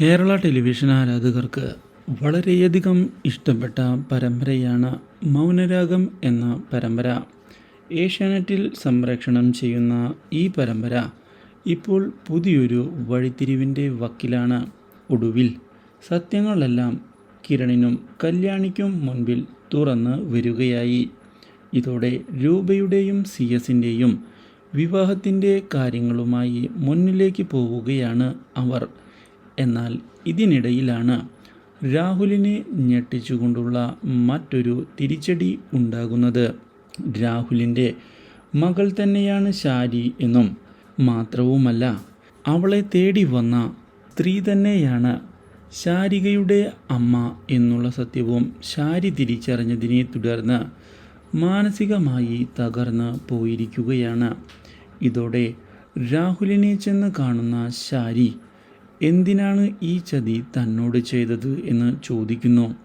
Kerala television ആരാധകർക്ക് വളരെയധികം ഇഷ്ടപ്പെട്ട പരമ്പരയാണ് മൗനരാഗം എന്ന പരമ്പര. ഏഷ്യാനെറ്റിൽ സംപ്രേക്ഷണം ചെയ്യുന്ന ഈ പരമ്പര ഇപ്പോൾ പുതിയൊരു വഴിത്തിരിവിന്റെ വക്കിലാണ്. ഒടുവിൽ സത്യങ്ങളെല്ലാം കിരണിനും കല്യാണിക്കും മുൻപിൽ തുറന്ന് വരികയായി. ഇതോടെ രൂപയുടെയും സി എസിന്റെയും വിവാഹത്തിന്റെ കാര്യങ്ങളുമായി മുന്നിലേക്ക് പോവുകയാണ് അവർ. എന്നാൽ ഇതിനിടയിലാണ് രാഹുലിനെ ഞെട്ടിച്ചുകൊണ്ടുള്ള മറ്റൊരു തിരിച്ചടി ഉണ്ടാകുന്നത്. രാഹുലിന്റെ മകൾ തന്നെയാണ് ശാരി എന്നും മാത്രവുമല്ല അവളെ തേടി വന്ന സ്ത്രീ തന്നെയാണ് ശാരികയുടെ അമ്മ എന്നുള്ള സത്യവും ശാരി തിരിച്ചറിഞ്ഞതിനെ തുടർന്ന് മാനസികമായി തകർന്ന് പോയിരിക്കുകയാണ്. ഇതോടെ രാഹുലിനെ ചെന്ന് കാണുന്ന ശാരി എന്തിനാണ് ഈ ചതി തന്നോട് ചെയ്തത് എന്ന് ചോദിക്കുന്നു.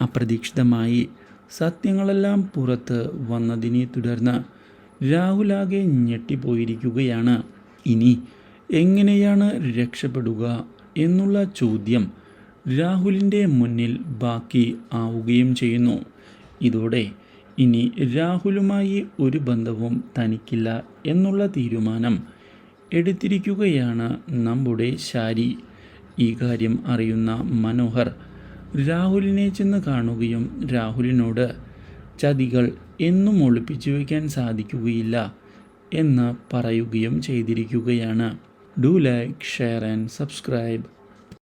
അപ്രതീക്ഷിതമായി സത്യങ്ങളെല്ലാം പുറത്ത് വന്നതിനെ തുടർന്ന് രാഹുലാകെ ഞെട്ടിപ്പോയിരിക്കുകയാണ്. ഇനി എങ്ങനെയാണ് രക്ഷപ്പെടുക എന്നുള്ള ചോദ്യം രാഹുലിന്റെ മുന്നിൽ ബാക്കി ആവുകയും ചെയ്യുന്നു. ഇതോടെ ഇനി രാഹുലുമായി ഒരു ബന്ധവും തനിക്കില്ല എന്നുള്ള തീരുമാനം എടുത്തിരിക്കുകയാണ് നമ്മുടെ ശാരി. ഈ കാര്യം അറിയുന്ന മനോഹർ രാഹുലിനെ ചെന്ന് കാണുകയും രാഹുലിനോട് ചതികൾ എന്നും ഒളിപ്പിച്ചു വയ്ക്കാൻ സാധിക്കുകയില്ല എന്ന് പറയുകയും ചെയ്തിരിക്കുകയാണ്. Do like share and subscribe